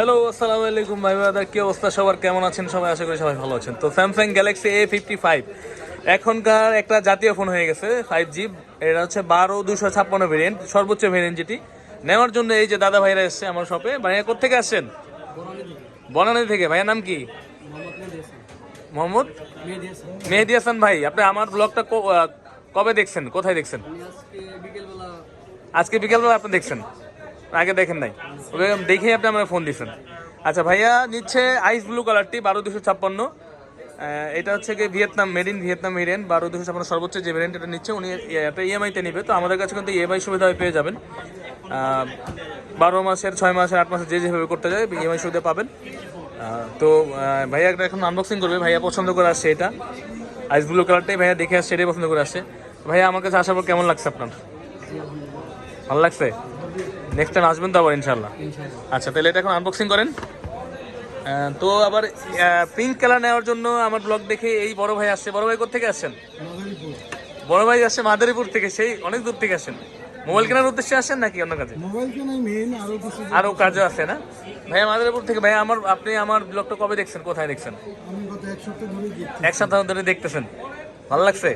Hello আসসালামু আলাইকুম ভাই বাদার কি অবস্থা সবার? কেমন আছেন? সবাই আশা করি সবাই ভালো আছেন। তো Samsung Galaxy A fifty five এখনকার একটা জাতীয় ফোন হয়ে গেছে ফাইভ জি এটা হচ্ছে বারো দুশো ছাপ্পান্ন ভেরিয়েন্ট সর্বোচ্চ ভেরিয়েন্ট যেটি। নেওয়ার জন্য এই যে দাদা ভাইরা এসছে আমার শপে ভাইয়া কোথেকে আসছেন? বনানী থেকে। ভাইয়ার নাম কি? মোহাম্মদ মেহেদি হাসান ভাই। আপনি আমার ব্লগটা কবে দেখছেন? কোথায় দেখছেন? আজকে বিকেলবেলা আপনি দেখছেন? আগে দেখেন নাই। ওকে দেখে আপনি আমার ফোন দিচ্ছেন আচ্ছা ভাইয়া নিচ্ছে আইস ব্লু কালারটি বারো দুশো ছাপ্পান্ন। এটা হচ্ছে কি Vietnam made in Vietnam variant বারো দুশো ছাপ্পান্ন সর্বোচ্চ যে ভেরিয়েন্ট এটা নিচ্ছে, উনি একটা ইএমআইতে নিবে। তো আমাদের কাছে কিন্তু ইএমআই সুবিধা পেয়ে যাবেন। বারো মাসের, ছয় মাসের, আট মাসের যে যেভাবে করতে যায় ইএমআই সুবিধা পাবেন। তো ভাইয়া একটা এখন আনবক্সিং করবে। ভাইয়া পছন্দ করে আসছে এটা। আইস ব্লু কালারটাই ভাইয়া দেখে আসছে, এটাই পছন্দ করে আসছে। ভাইয়া, আমার কাছে আসার পর কেমন লাগছে আপনার? ভালো লাগছে? নেক্সট টাইম আসবেন তো আবার ইনশাল্লাহ আচ্ছা তাহলে এটা এখন আনবক্সিং করেন। তো আবার পিঙ্ক কালার নেওয়ার জন্য আমার ব্লগ দেখে এই বড় ভাই আসছে। বড় ভাই কোথেকে আসছেন? বড় ভাই আসছে মাদারীপুর থেকে সেই অনেক দূর থেকে আসেন। মোবাইল কেনার উদ্দেশ্যে আসেন নাকি অন্য কাজে? আরও কাজও আছে না? ভাইয়া মাদারীপুর থেকে ভাই আমার আপনি আমার ব্লগটা কবে দেখছেন? কোথায় দেখছেন? এক সপ্তাহ ধরে দেখতেছেন। ভালো লাগছে?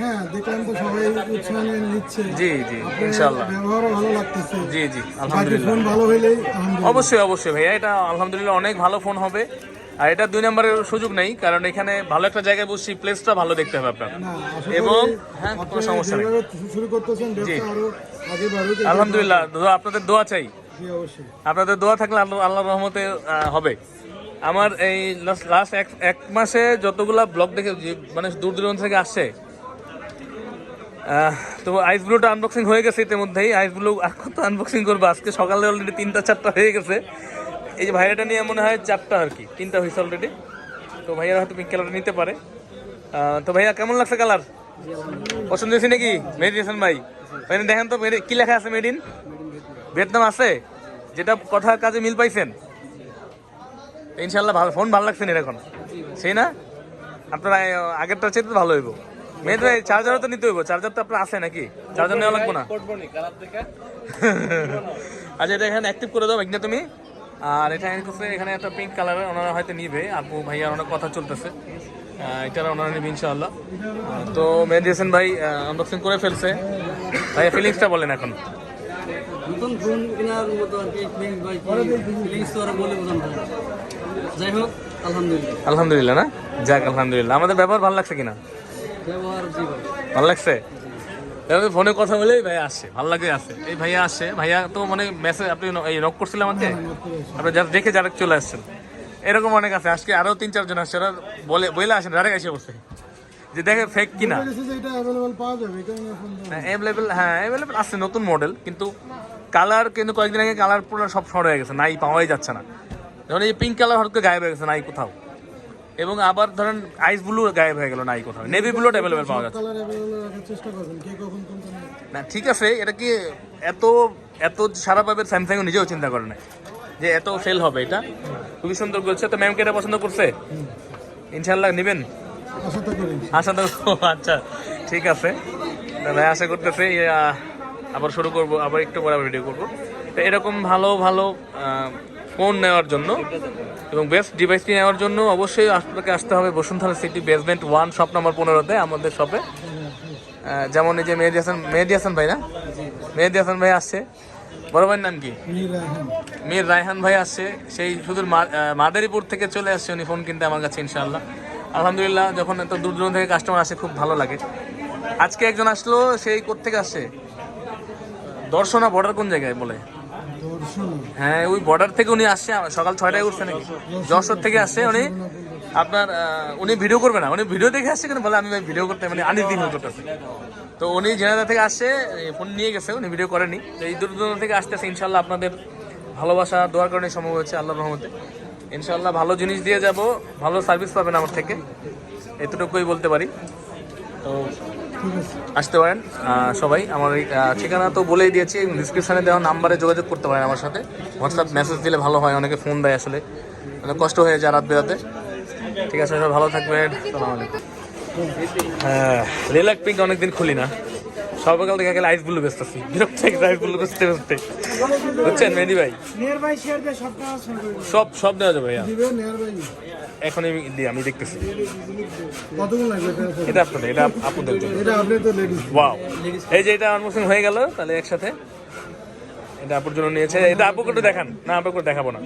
হ্যাঁ দেখলাম তো সবাই উৎসাহ নিচ্ছে। জি জি আপনার ব্যবহারও ভালো লাগতেছে। জি জি আলহামদুলিল্লাহ ফোন ভালো অবশ্যই অবশ্যই ভাইয়া এটা আলহামদুলিল্লাহ অনেক ভালো ফোন হবে। আর এটা দুই নম্বরের সুযোগ নেই কারণ এখানে ভালো একটা জায়গায় বসছি প্লেসটা ভালো দেখতে হবে আপনার। এবং হ্যাঁ কোনো সমস্যা নেই। শুরু করতেছেন এই আলহামদুলিল্লাহ আপনাদের দোয়া চাই। আপনাদের দোয়া থাকলে আল্লাহ রহমতে হবে। আমার এই লাস্ট এক এক মাসে যতগুলা ব্লগ দেখে মানে দূর দূরান্ত থেকে আসছে তো আইস ব্লুটা আনবক্সিং হয়ে গেছে ইতিমধ্যেই। আইস ব্লু আর কত আনবক্সিং করব? আজকে সকালে অলরেডি তিনটা, চারটা হয়ে গেছে। এই যে ভাইয়াটা নিয়ে মনে হয় চারটা আর কি, তিনটা হয়েছে অলরেডি তো ভাইয়ারা হয়তো পিঙ্ক কালারটা নিতে পারে। তো ভাইয়া, কেমন লাগছে কালার পছন্দ হয়েছে নাকি? হাসান ভাই। ভাই দেখেন তো কি লেখা আছে মেড ইন ভিয়েতনাম আছে? যেটা কথার কাজে মিল পাইছেন? ইনশাল্লাহ ভালো ফোন ভালো লাগছে না এখন। সেই না? আপনার আগেরটা চেয়ে তো ভালো হইব। মেয়েদ ভাই চার্জারও তো নিতে হইব। চার্জার তো আপনার আছে নাকি? চার্জার নেওয়া লাগবে না? আচ্ছা এটা এখানে অ্যাক্টিভ করে দাও না তুমি। আর এটা এখানে একটা পিঙ্ক কালারের ওনারা হয়তো নিবে। আপু ভাইয়া অনেক কথা চলতেছে। আহ, এটা ওনারা নিবে ইনশাআল্লাহ। তো মেহেদি হাসান ভাই আনবক্সিং করে ফেলছে। ভাইয়া ফিলিংসটা বলেন এখন। নতুন ফোন কেনার মতো আর কি ফিলিংস তো আর বলে বোঝানো যাই হোক আলহামদুলিল্লাহ। আলহামদুলিল্লাহ না? যাক আলহামদুলিল্লাহ। আমাদের ব্যবহার ভালো লাগছে কিনা? ভালো লাগছে? এভাবে ফোনে কথা বলেই ভাইয়া আসছে ভালো লাগে আসছে এই ভাইয়া আসছে ভাইয়া তো মানে মেসেজ আপনি এই নক করছিলেন আমাকে? আপনি যারা দেখে যারা চলে আসছেন। এরকম অনেক আছে। আজকে আরও তিন চারজন আসছে। ওরা বলে বলে আসেন ডাইরেক্ট এসে বসে। যে দেখে ফেক কিনা। বলেছে যে এটা অ্যাভেলেবল হ্যাঁ অ্যাভেলেবেল আছে নতুন মডেল কিন্তু কালার কিন্তু কয়েকদিন আগে কালার পুরো সব শর্ট হয়ে গেছে। নাই পাওয়াই যাচ্ছে না। যেমন এই পিঙ্ক কালার হঠাৎ করে গায়েব হয়ে গেছে নাই কোথাও। এবং আবার ধরেন আইস ব্লু গায়েব হয়ে গেল নাই কোথাও। নেভি ব্লু অ্যাভেলেবেল পাওয়া যাচ্ছে। না ঠিক আছে এটা কি এত এত সারা পাবে স্যামসাং নিজেও চিন্তা করে না যে এত সেল হবে এটা? খুবই সুন্দর করছে। তো ম্যামকে এটা পছন্দ করছে? ইনশাল্লাহ নেবেন? আশা তো আচ্ছা ঠিক আছে। তাহলে আশা করতেছে আবার শুরু করব আবার একটু পরে ভিডিও করব। তো এরকম ভালো ভালো ফোন নেওয়ার জন্য এবং বেস্ট ডিভাইসটি নেওয়ার জন্য অবশ্যই আপনাকে আসতে হবে Bashundhara city basement one shop number পনেরোতে আমাদের শপে যেমন এই যে মেহেদি হাসান মেহেদি হাসান ভাই না? মেহেদি হাসান ভাই আসছে। বড় ভাইয়ের নাম কি? মির রায়হান। ভাই আসছে। সেই শুধু মাদারীপুর থেকে চলে আসছে উনি ফোন কিনতে আমার কাছে ইনশাআল্লাহ। আলহামদুলিল্লাহ যখন এত দূর দূরান্ত থেকে কাস্টমার আসে খুব ভালো লাগে। আজকে একজন আসলো সেই কোত্থেকে আসছে? দর্শনা বর্ডার কোন জায়গায় বলে? হ্যাঁ ওই বর্ডার থেকে উনি আসছে সকাল ছয়টায় উঠছে নাকি? যশোর থেকে আসছে উনি। আপনার উনি ভিডিও করবে না। উনি ভিডিও দেখে আসছে, কিন্তু বলে, আমি ভিডিও করতে মানে আনিস দিন তো উনি জেনাদা থেকে আসছে ফোন নিয়ে গেছে, উনি ভিডিও করেনি। তো এই দূর থেকে আসতেছে, ইনশাল্লাহ আপনাদের ভালোবাসা দোয়ার কারণে সম্ভব হচ্ছে আল্লাহ রহমতে। ইনশাল্লাহ ভালো জিনিস দিয়ে যাব, ভালো সার্ভিস পাবেন আমার থেকে। এতটুকুই বলতে পারি। তো আসতে পারেন। সবাই, আমার ঠিকানা তো বলেই দিয়েছি ডিসক্রিপশানে দেওয়া নাম্বারে যোগাযোগ করতে পারেন আমার সাথে। হোয়াটসঅ্যাপ মেসেজ দিলে ভালো হয়, অনেকে ফোন দেয় আসলে। অনেক কষ্ট হয়ে যায় রাত বেরাতে। ঠিক আছে, সবাই ভালো থাকবেন। হ্যাঁ রিলাক পিঙ্ক অনেকদিন খুলি না। সর্বকাল থেকে গেলে আইস ব্লু বেচতেছি। বিরক্ত আইস ব্লু বেচতে বুঝছেন মেহেদি ভাই। সব সব দেওয়া যাবে ভাইয়া দিবে নিয়ার এখন আমি দিই আমি দেখতেছি। এটা? আপনাদের এটা আপনাদের জন্য। ওয়াও এই যে এটা আনবক্সিং হয়ে গেল তাহলে একসাথে। এটা আপুর জন্য নিয়েছে। এটা আপুকে একটু দেখান। না আপুকে দেখাবো না।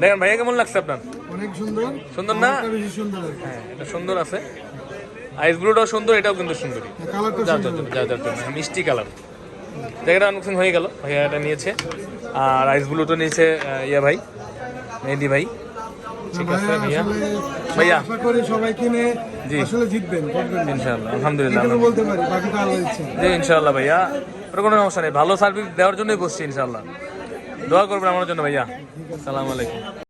দেখেন ভাইয়া কেমন লাগছে আপনার? অনেক সুন্দর। সুন্দর না? হ্যাঁ এটা সুন্দর আছে। আইস ব্লুটাও সুন্দর এটাও কিন্তু সুন্দরী। মিষ্টি কালার জায়গাটা আনবক্সিং হয়ে গেল। ভাইয়া এটা নিয়েছে। আর আইস ব্লুটা নিয়েছে ইয়া ভাই মেহেদি ভাই। ঠিক আছে ভাইয়া। ভাইয়া। আশা করি সবাই কিনে জি। আসলে জিতবেন ইনশাআল্লাহ আলহামদুলিল্লাহ এটুকু বলতে পারি বাকিটা আল্লাহ ইচ্ছা জি ইনশাআল্লাহ ভাইয়া। কোনো সমস্যা নেই ভালো সার্ভিস দেওয়ার জন্যই বসছি ইনশাআল্লাহ। দোয়া করবেন আমার জন্য ভাইয়া। সালাম আলাইকুম।